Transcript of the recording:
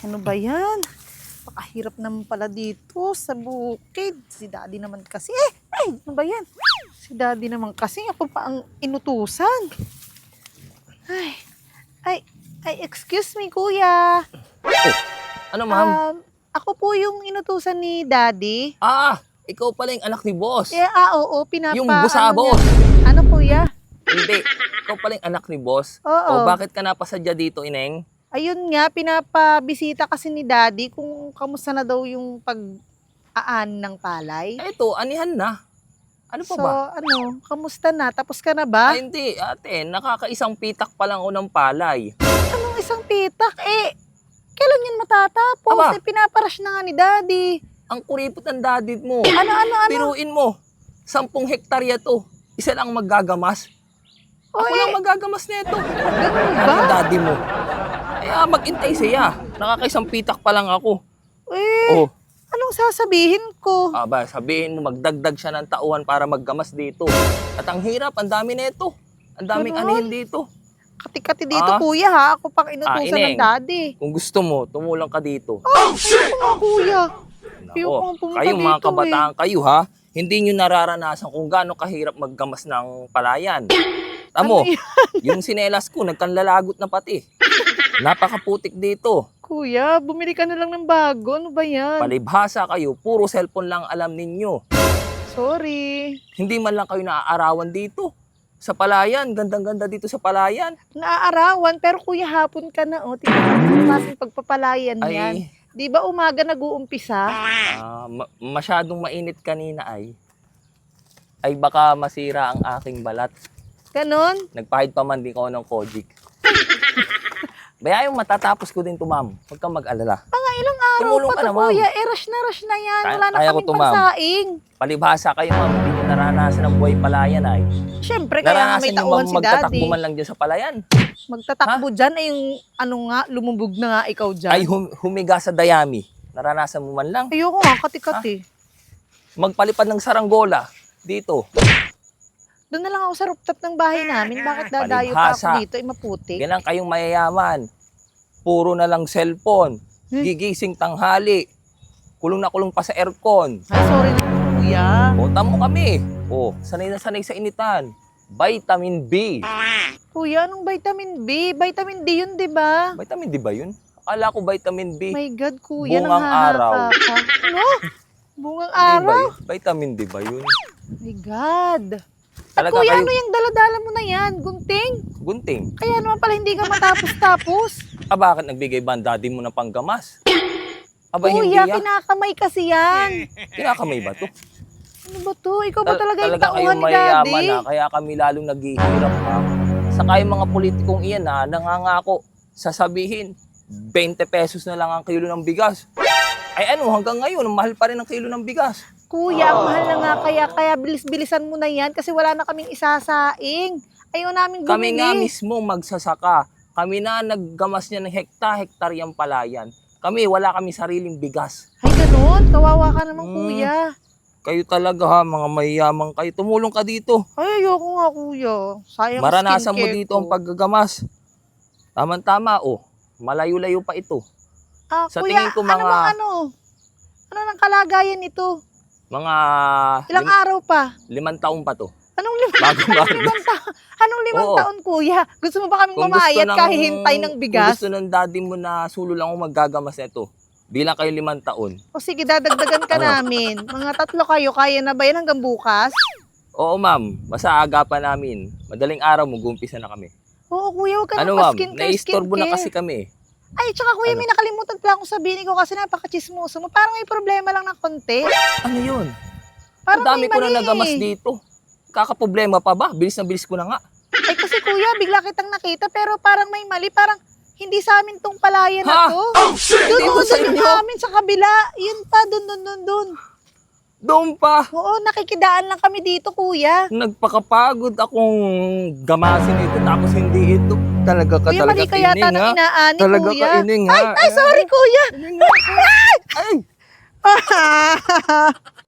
ano ba yan? Pakahirap naman pala dito sa bukid. Si daddy naman kasi. Eh, ay, ano ba yan? Si daddy naman kasi. Ako pa ang inutusan. Ay, ay, ay, excuse me, kuya. Ano, ma'am? Um, ako po yung inutusan ni daddy. ah, ikaw pala yung anak ni boss. Eh, ah, oo, pinapa... Yung busabos. Ano, ano kuya? Hindi. Ikaw pala yung anak ni boss. Oo. O bakit ka napasadya dito, Ineng? Ayun nga, pinapabisita kasi ni daddy kung kamusta na daw yung pag-aan ng palay. Eto, anihan na. Ano pa so, ba? ano, kamusta na? Tapos ka na ba? Ay, hindi, ate. Nakakaisang pitak pa lang ako ng palay. Anong isang pitak? Eh, kailan yun matatapos? Aba. Eh, pinaparash na nga ni daddy. Ang kuripot ng dadid mo. Ano, ano, ano? Piruin mo. Sampung hektarya to. Isa lang magagamas. O, Ako eh, lang magagamas nito. ganun Ano ba? daddy mo? Kaya mag-intay siya. Nakakaisang pitak pa lang ako. Eh, Oh, anong sasabihin ko? aba, sabihin mo magdagdag siya ng tauhan para maggamas dito. At ang hirap, ang dami nito. Ang daming Ganon? anihin dito. Kati-kati dito, Ah. kuya, ha? Ako pang inutusan Ah, ng Ineng. daddy. Kung gusto mo, tumulong ka dito. Oh, ano nga, kuya? Ayoko nga pumunta kayong mga dito, eh. kabataan kayo ha, hindi nyo nararanasan kung gaano kahirap maggamas ng palayan. Tamo, Ano yung sinelas ko, nagkanlalagot na pati. Napakaputik dito. Kuya, bumili ka na lang ng bago. Ano ba yan? Palibhasa kayo, puro cellphone lang alam ninyo. Sorry. Hindi man lang kayo naaarawan dito. Sa palayan, gandang-ganda dito sa palayan. Naaarawan, pero kuya, hapon ka na, oh. Tingnan mo yung klaseng pagpapalayan yan. Ay, Di ba umaga nag-uumpisa? ah, ma- masyadong mainit kanina ay. Ay baka masira ang aking balat. Ganon? Nagpahid pa man din ko ng Kojic. Bayayong matatapos ko din to, ma'am. Huwag kang mag-alala. Mga ilang araw Tumulong pa ka to, na, ma'am. kuya. Eh, rush na rush na yan. Kaya- Wala na kaya ko kaming to, ma'am. Palibhasa kayo, ma'am. Hindi nyo naranasan ang buhay palayan ay. Siyempre, kaya nga may Naranasan nyo tauhan bang si daddy. man lang dyan sa palayan? Magtatakbo dyan ay yung ano nga, lumubog na nga ikaw dyan. Ay hum- humiga sa dayami. Naranasan mo man lang. Ayoko nga, kati-kati. Magpalipad ng saranggola. Dito. Doon na lang ako sa rooftop ng bahay namin. Bakit dadayo pa ako Palibhasa. dito? Ay, maputik. Ganang kayong mayayaman. Puro na lang cellphone. Hmm. Gigising tanghali. Kulong na kulong pa sa aircon. Ay, sorry na, kuya. Bota mo kami. Oh, sanay na sanay sa initan. Vitamin B. Kuya, anong vitamin B? Vitamin D yun, di ba? Vitamin D ba yun? Akala ko vitamin B. My God, kuya, Bungang araw. nanghahaka ka. Ano? Bungang Di ba araw? yun? Vitamin D ba yun? My God. Talaga kuya, kayo- ano yung daladala mo na yan? Gunting? Gunting. Kaya naman pala hindi ka matapos-tapos. Ah, bakit nagbigay ba ang daddy mo ng panggamas? Aba, hindi kuya, ah. kinakamay kasi yan. Kinakamay ba to? Ano ba to? Ikaw ba Tal- talaga yung talaga tauhan ni daddy? na, kaya kami lalong naghihirap ma'am. Saka yung mga politikong iyan na nangangako, sasabihin, 20 pesos na lang ang kilo ng bigas. Ay ano, hanggang ngayon, mahal pa rin ang kilo ng bigas. Kuya, ang mahal na nga kaya, kaya bilis-bilisan mo na yan kasi wala na kaming isasaing. Ayaw namin bumili. Kami nga mismo magsasaka. Kami na naggamas niya ng hekta-hektar yung palayan. Kami, wala kami sariling bigas. Ay, ganun. Kawawa ka naman, Mm. kuya. Kayo talaga ha, mga mayayaman kayo. Tumulong ka dito. Ay, ayoko nga, kuya. Sayang Maranasan mo dito ko. ang paggagamas. Tama-tama, oh. Malayo-layo pa ito. Ah, sa kuya, tingin ko, ano mga- bang ano? Ano nang kalagayan nito? Mga Ilang lim- araw pa? limang taon pa to. Anong limang, Bago anong limang taon? Anong limang Oo. taon, kuya? Gusto mo ba kaming Kung gusto mamayat ng- kahit hintay ng Kung bigas? gusto ng daddy mo na sulo lang ako maggagamas nito, bilang kayo limang taon. O sige, dadagdagan ka Ano? namin. Mga tatlo kayo, kaya na ba yan hanggang bukas? Oo ma'am, basta agapan namin. Madaling araw, mag-umpisa na kami. Oo, kuya, huwag ka Ano nang ma'am, pa-skincare, naistorbo na kasi kami. Ay, tsaka kuya, Ano? may nakalimutan pala akong sabihin ko kasi napaka-chismoso mo. Parang may problema lang ng konti. Ano yun? Parang Ang dami may ko na mali. nagamas dito. Kakaproblema pa ba? Bilis na bilis ko na nga. Ay, kasi kuya, bigla kitang nakita pero parang may mali. Parang hindi sa amin tong palayan na Ha? to. Oh, Doon, Dito doon, sa doon inyo? namin sa kabila. Yun pa, doon, doon, doon, doon. Doon pa. Oo, nakikidaan lang kami dito, kuya. Nagpakapagod akong gamasin ito tapos hindi ito. Talaga ka Kuya, talaga mali ka yata kining, ng ha? inaani, Talaga kuya. ka ining ha? Ay, ay, sorry, kuya. Ining, ha? Ay!